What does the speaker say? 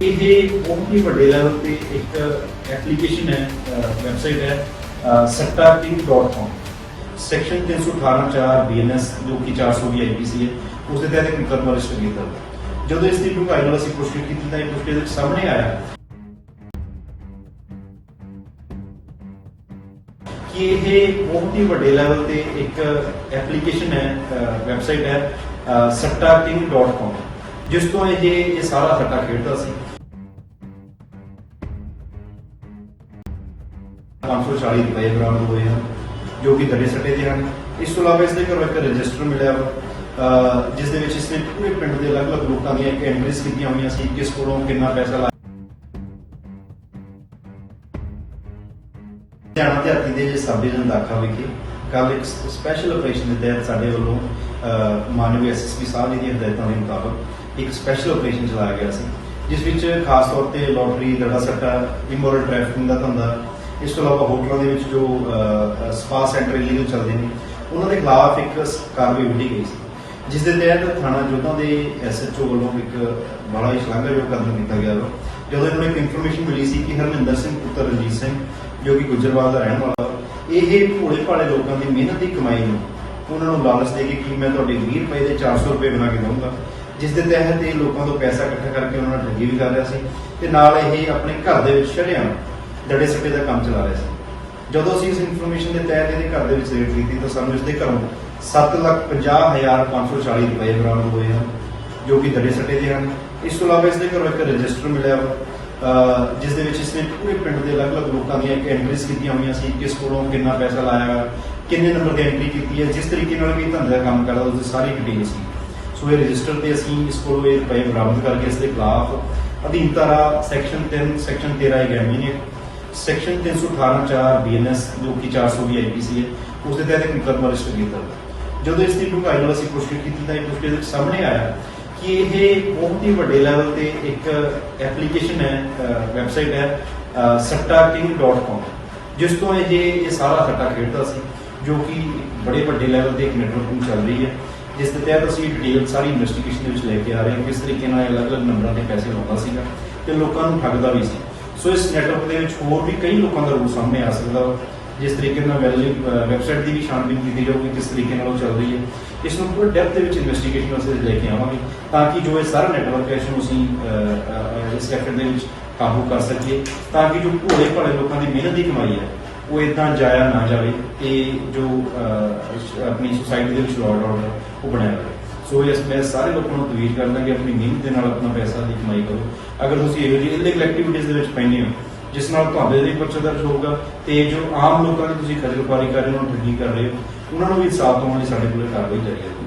ਇਹ ਬਹੁਤ ਹੀ ਵੱਡੇ ਲੈਵਲ ਤੇ ਇੱਕ ਐਪਲੀਕੇਸ਼ਨ ਹੈ ਵੈਬਸਾਈਟ ਹੈ sattaking.com ਸੈਕਸ਼ਨ 318 4 ਬੀਐਨਐਸ ਜੋ ਕਿ 420 ਆਈਪੀਸੀ ਹੈ, ਉਸ ਦੇ ਤਹਿਤ ਇੱਕ ਮੁਕੱਦਮਾ ਰਜਿਸਟਰ ਕੀਤਾ ਹੋਇਆ। ਜਦੋਂ ਇਸ ਦੀ ਡੂੰਘਾਈ ਨਾਲ ਅਸੀਂ ਪੁੱਛਗਿੱਛ ਕੀਤੀ, ਤਾਂ ਇਹ ਪੁੱਛਗਿੱਛ ਦੇ ਵਿੱਚ ਸਾਹਮਣੇ ਆਇਆ ਕਿ ਇਹ ਬਹੁਤ ਹੀ ਵੱਡੇ ਲੈਵਲ ਤੇ ਇੱਕ ਐਪਲੀਕੇਸ਼ਨ ਹੈ ਵੈਬਸਾਈਟ ਹੈ sattaking.com ਜਿਸ ਤੋਂ ਇਹ ਇਹ ਸਾਰਾ ਸੱਟਾ ਖੇਡਦਾ ਸੀ। 540 ਰੁਪਏ ਬਰਾਮਦ ਹੋਏ ਹਨ ਜੋ ਕਿ ਦੜੇ ਸੱਟੇ ਦੇ ਹਨ। ਇਸ ਤੋਂ ਇਲਾਵਾ ਇਸ ਦੇ ਘਰੋਂ ਇੱਕ ਰਜਿਸਟਰ ਮਿਲਿਆ ਜਿਸ ਦੇ ਵਿੱਚ ਇਸਨੇ ਪੂਰੇ ਪਿੰਡ ਦੇ ਅਲੱਗ-ਅਲੱਗ ਲੋਕਾਂ ਦੀਆਂ ਐਂਟਰੀਜ਼ ਕੀਤੀਆਂ ਹੋਈਆਂ ਸੀ ਕਿਸ ਕੋਲੋਂ ਕਿੰਨਾ ਪੈਸਾ ਲਾਇਆ ਹਰਿਆਣਾ ਦਿਹਾਤੀ ਦੇ ਸਬ ਡਿਵੀਜ਼ਨ ਦਾਖਾ ਵਿਖੇ ਕੱਲ ਇੱਕ ਸਪੈਸ਼ਲ ਆਪਰੇਸ਼ਨ ਦੇ ਤਹਿਤ ਸਾਡੇ ਵੱਲੋਂ ਅਹ, ਮਾਨਵੀ ਐਸਐਸਪੀ ਸਾਹਿਬ ਜੀ ਦੀਆਂ ਹਦਾਇਤਾਂ ਦੇ ਮੁਤਾਬਕ ਇੱਕ ਸਪੈਸ਼ਲ ਆਪਰੇਸ਼ਨ ਚਲਾਇਆ ਗਿਆ ਸੀ, ਜਿਸ ਵਿੱਚ ਖਾਸ ਤੌਰ ਤੇ ਲੋਟਰੀ ਦੜਾ ਸੱਟਾ ਇਮੋਰਲ ਟ੍ਰੈਫਿਕਿੰਗ ਦਾ ਧੰਦਾ, ਇਸ ਤੋਂ ਇਲਾਵਾ ਹੋਟਲਾਂ ਦੇ ਵਿੱਚ ਜੋ ਸਪਾ ਸੈਂਟਰ ਇਲੀਗਲ ਚੱਲਦੇ ਨੇ, ਉਹਨਾਂ ਦੇ ਖਿਲਾਫ ਇੱਕ ਕਾਰਵਾਈ ਵਿੱਢੀ ਗਈ ਸੀ, ਜਿਸ ਦੇ ਤਹਿਤ ਥਾਣਾ ਜੋਧਾ ਦੇ ਐਸਐਚਓ ਵੱਲੋਂ ਇੱਕ ਬੜਾ ਹੀ ਸ਼ਲਾਘਾਯੋਗ ਕਦਮ ਕੀਤਾ ਗਿਆ ਵਾ, ਜਦੋਂ ਇਹਨਾਂ ਨੂੰ ਇੱਕ ਇਨਫੋਰਮੇਸ਼ਨ ਮਿਲੀ ਸੀ ਕਿ ਹਰਮਿੰਦਰ ਸਿੰਘ ਪੁੱਤਰ ਰਣਜੀਤ ਸਿੰਘ, ਜੋ ਕਿ ਗੁੱਜਰਵਾਲ ਦਾ ਰਹਿਣ ਵਾਲਾ, ਇਹ ਭੋਲੇ ਭਾਲੇ ਲੋਕਾਂ ਦੀ ਮਿਹਨਤ ਦੀ ਕਮਾਈ ਨੂੰ, ਉਹਨਾਂ ਨੂੰ ਲਾਲਚ ਦੇ ਕੇ ਕਿ ਮੈਂ ਤੁਹਾਡੇ 20 ਰੁਪਏ ਦੇ 400 ਰੁਪਏ ਬਣਾ ਕੇ ਦਊਂਗਾ ਜਿਸ ਦੇ ਤਹਿਤ ਇਹ ਲੋਕਾਂ ਤੋਂ ਪੈਸਾ ਇਕੱਠਾ ਕਰਕੇ ਉਹਨਾਂ ਨਾਲ ਠੱਗੀ ਵੀ ਕਰ ਰਿਹਾ ਸੀ ਤੇ ਨਾਲ ਇਹ ਆਪਣੇ ਘਰ ਦੇ ਵਿੱਚ ਸ਼ਰੇਆਮ ਡੜੇ ਸੱਟੇ ਦਾ ਕੰਮ ਚਲਾ ਰਿਹਾ ਸੀ। ਜਦੋਂ ਅਸੀਂ ਇਸ ਇਨਫੋਰਮੇਸ਼ਨ ਦੇ ਤਹਿਤ ਇਹਦੇ ਘਰ ਦੇ ਵਿੱਚ ਰੇਡ ਕੀਤੀ ਤਾਂ ਸਾਨੂੰ ਇਸ ਦੇ ਘਰੋਂ 750540 ਰੁਪਏ ਬਰਾਮਦ ਹੋਏ ਹਨ ਜੋ ਕਿ ਦੜੇ ਸੱਟੇ ਦੇ ਹਨ। ਇਸ ਤੋਂ ਇਲਾਵਾ ਇਸ ਦੇ ਘਰੋਂ ਇੱਕ ਰਜਿਸਟਰ ਮਿਲਿਆ ਵਾ, ਜਿਸ ਦੇ ਵਿੱਚ ਇਸਨੇ ਪੂਰੇ ਪਿੰਡ ਦੇ ਅਲੱਗ-ਅਲੱਗ ਲੋਕਾਂ ਦੀਆਂ ਐਂਟਰੀਜ਼ ਕੀਤੀਆਂ ਹੋਈਆਂ ਸੀ ਕਿਸ ਕੋਲੋਂ ਕਿੰਨਾ ਪੈਸਾ ਲਾਇਆ ਕਿੰਨੇ ਨੰਬਰ ਦੀ ਐਂਟਰੀ ਕੀਤੀ ਹੈ ਜਿਸ ਤਰੀਕੇ ਨਾਲ ਵੀ ਧੰਦੇ ਦਾ ਕੰਮ ਕਰਦਾ ਉਸ ਦੀ ਸਾਰੀ ਡਿਟੇਲ ਸੀ ਸੋ ਇਹ ਰਜਿਸਟਰ ਤੇ ਅਸੀਂ ਇਸ ਕੋਲੋਂ ਇਹ ਰੁਪਏ ਬਰਾਮਦ ਕਰਕੇ ਇਸ ਦੇ ਖਿਲਾਫ ਅਧੀਨ ਧਾਰਾ ਸੈਕਸ਼ਨ 3 ਸੈਕਸ਼ਨ 13 ਗ੍ਰਾਮੀਣ ਹੈ ਸੈਕਸ਼ਨ 318 4 ਬੀਐਨਐਸ ਜੋ ਕਿ 420 ਆਈਪੀਸੀ ਹੈ, ਉਸ ਦੇ ਤਹਿਤ ਇੱਕ ਮੁਕੱਦਮਾ ਰਜਿਸਟਰ ਕੀਤਾ ਹੋਇਆ। ਜਦੋਂ ਇਸ ਦੀ ਡੂੰਘਾਈ ਨਾਲ ਅਸੀਂ ਪੁੱਛਗਿੱਛ ਕੀਤੀ ਤਾਂ ਇਹ ਪੁੱਛਗਿੱਛ ਦੇ ਵਿੱਚ ਸਾਹਮਣੇ ਆਇਆ ਕਿ ਇਹ ਬਹੁਤ ਹੀ ਵੱਡੇ ਲੈਵਲ ਤੇ ਇੱਕ ਐਪਲੀਕੇਸ਼ਨ ਹੈ ਵੈਬਸਾਈਟ ਹੈ sattaking.com ਜਿਸ ਤੋਂ ਇਹ ਇਹ ਸਾਰਾ ਸੱਟਾ ਖੇਡਦਾ ਸੀ, ਜੋ ਕਿ ਬੜੇ ਵੱਡੇ ਲੈਵਲ ਤੇ ਇੱਕ ਨੈਟਵਰਕਿੰਗ ਚੱਲ ਰਹੀ ਹੈ ਜਿਸ ਦੇ ਤਹਿਤ ਅਸੀਂ ਡਿਟੇਲ ਸਾਰੀ ਇਨਵੈਸਟੀਗੇਸ਼ਨ ਦੇ ਵਿੱਚ ਲੈ ਕੇ ਆ ਰਹੇ ਹਾਂ ਕਿਸ ਤਰੀਕੇ ਨਾਲ ਇਹ ਅਲੱਗ-ਅਲੱਗ ਨੰਬਰਾਂ ਤੇ ਪੈਸੇ ਲਾਉਂਦਾ ਸੀਗਾ ਤੇ ਲੋਕਾਂ ਨੂੰ ਠੱਗਦਾ ਵੀ ਸੀ। ਸੋ ਇਸ ਨੈਟਵਰਕ ਦੇ ਵਿੱਚ ਹੋਰ ਵੀ ਕਈ ਲੋਕਾਂ ਦਾ ਰੂਪ ਸਾਹਮਣੇ ਆ ਸਕਦਾ ਵਾ, ਜਿਸ ਤਰੀਕੇ ਨਾਲ ਵੈਬਸਾਈਟ ਦੀ ਵੀ ਛਾਣਬੀਨ ਕੀਤੀ ਜਾਊਗੀ, ਕਿਸ ਤਰੀਕੇ ਨਾਲ ਉਹ ਚੱਲ ਰਹੀ ਹੈ। ਇਸ ਨੂੰ ਪੂਰੇ ਡੈਪਥ ਦੇ ਵਿੱਚ ਇਨਵੈਸਟੀਗੇਸ਼ਨ ਅਸੀਂ ਲੈ ਕੇ ਆਵਾਂਗੇ ਤਾਂ ਕਿ ਜੋ ਇਹ ਸਾਰਾ ਨੈਟਵਰਕ ਹੈ, ਇਸ ਨੂੰ ਅਸੀਂ ਇਸ ਐਫਰਟ ਦੇ ਵਿੱਚ ਕਾਬੂ ਕਰ ਸਕੀਏ, ਤਾਂ ਕਿ ਜੋ ਭੋਲੇ ਭਾਲੇ ਲੋਕਾਂ ਦੀ ਮਿਹਨਤ ਦੀ ਕਮਾਈ ਹੈ ਉਹ ਇਦਾਂ ਜਾਇਆ ਨਾ ਜਾਵੇ ਤੇ ਜੋ ਆਪਣੀ ਸੁਸਾਇਟੀ ਦੇ ਵਿੱਚ ਲਾਅ ਆਰਡਰ ਉਹ ਬਣਿਆ ਜਾਵੇ ਸੋ ਇਸ ਮੈਂ ਸਾਰੇ ਲੋਕਾਂ ਨੂੰ ਤਵੀਰ ਕਰਦਾ ਕਿ ਆਪਣੀ ਮਿਹਨਤ ਦੇ ਨਾਲ ਆਪਣਾ ਪੈਸਾ ਦੀ ਕਮਾਈ ਕਰੋ। ਅਗਰ ਤੁਸੀਂ ਇਹੋ ਜਿਹੀ ਇਲੀਗਲ ਐਕਟੀਵਿਟੀਜ਼ ਦੇ ਵਿੱਚ ਪੈਂਦੇ ਹੋ, ਜਿਸ ਨਾਲ ਤੁਹਾਡੇ ਲਈ ਪਰਚਾ ਦਰਜ ਹੋਊਗਾ, ਤੇ ਜੋ ਆਮ ਲੋਕਾਂ ਦੀ ਤੁਸੀਂ ਖਜਲ ਖੁਆਰੀ ਕਰ ਰਹੇ ਹੋ ਉਹਨਾਂ ਨੂੰ ਠੱਗੀ ਕਰ ਰਹੇ ਹੋ, ਉਹਨਾਂ ਨੂੰ ਵੀ ਇਨਸਾਫ ਦਿਵਾਉਣ ਲਈ ਸਾਡੇ ਕੋਲ ਕਾਰਵਾਈ ਜਾਰੀ ਹੈ।